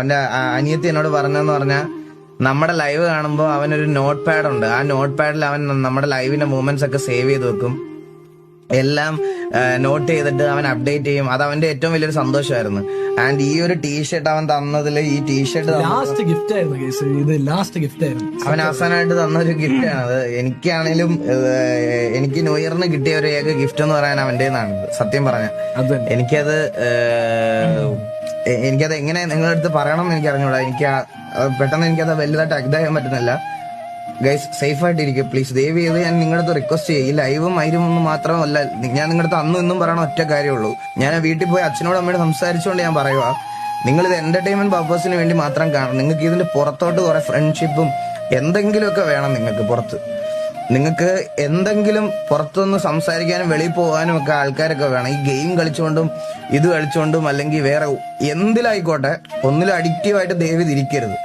അവന്റെ അനിയത്തി എന്നോട് പറഞ്ഞെന്ന് പറഞ്ഞാൽ നമ്മുടെ ലൈവ് കാണുമ്പോൾ അവനൊരു നോട്ട് പാഡ് ഉണ്ട്. ആ നോട്ട് പാഡിൽ അവൻ നമ്മുടെ ലൈവിന്റെ മൂവ്മെന്റ്സ് ഒക്കെ സേവ് ചെയ്ത് വെക്കും. എല്ലാം നോട്ട് ചെയ്തിട്ട് അവൻ അപ്ഡേറ്റ് ചെയ്യും. അത് അവന്റെ ഏറ്റവും വലിയൊരു സന്തോഷമായിരുന്നു. ആൻഡ് ഈ ഒരു ടീഷർട്ട് അവൻ തന്നതിൽ ഈ ടീഷർട്ട് ലാസ്റ്റ് ഗിഫ്റ്റ് ആയിരുന്നു കേസ് ഇത് ലാസ്റ്റ് ഗിഫ്റ്റ് ആയിരുന്നു. അവൻ അവസാനമായിട്ട് തന്ന ഒരു ഗിഫ്റ്റ് ആണ്. അത് എനിക്കാണേലും എനിക്ക് ന്യൂ ഇയറിന് കിട്ടിയ ഒരു ഏക ഗിഫ്റ്റ് എന്ന് പറയാൻ അവന്റെ സത്യം പറഞ്ഞ. എനിക്കത് എനിക്കത് എങ്ങനെ നിങ്ങളുടെ അടുത്ത് പറയണം എന്ന് എനിക്ക് അറിഞ്ഞൂടാ എനിക്ക് പെട്ടെന്ന് എനിക്കത് വലുതായിട്ട് അഗ്ദ ചെയ്യാൻ പറ്റുന്നില്ല. ഗൈസ് സേഫ് ആയിട്ട് ഇരിക്കും പ്ലീസ് ദയവ് ചെയ്ത് ഞാൻ നിങ്ങളുടെ അടുത്ത് റിക്വസ്റ്റ് ചെയ്യും. ഈ ലൈവും മൈരും ഒന്നും മാത്രമല്ല ഞാൻ നിങ്ങളുടെ അടുത്ത് അന്നും ഇന്നും പറയണ ഒറ്റ കാര്യമുള്ളൂ. ഞാൻ വീട്ടിൽ പോയി അച്ഛനോട് അമ്മയോട് സംസാരിച്ചുകൊണ്ട് ഞാൻ പറയുക നിങ്ങൾ ഇത് എന്റർടൈൻമെന്റ് പർപ്പസിന് വേണ്ടി മാത്രം കാണണം. നിങ്ങൾക്ക് ഇതിന്റെ പുറത്തോട്ട് കുറെ ഫ്രണ്ട്ഷിപ്പും എന്തെങ്കിലുമൊക്കെ വേണം നിങ്ങൾക്ക് പുറത്ത്. നിങ്ങൾക്ക് എന്തെങ്കിലും പുറത്തുനിന്ന് സംസാരിക്കാനും വെളിയിൽ പോകാനും ഒക്കെ ആൾക്കാരൊക്കെ വേണം. ഈ ഗെയിം കളിച്ചുകൊണ്ടും ഇത് കളിച്ചുകൊണ്ടും അല്ലെങ്കിൽ വേറെ എന്തിലായിക്കോട്ടെ ഒന്നിലും അഡിക്റ്റീവായിട്ട് ദയവ് തിരിക്കരുത്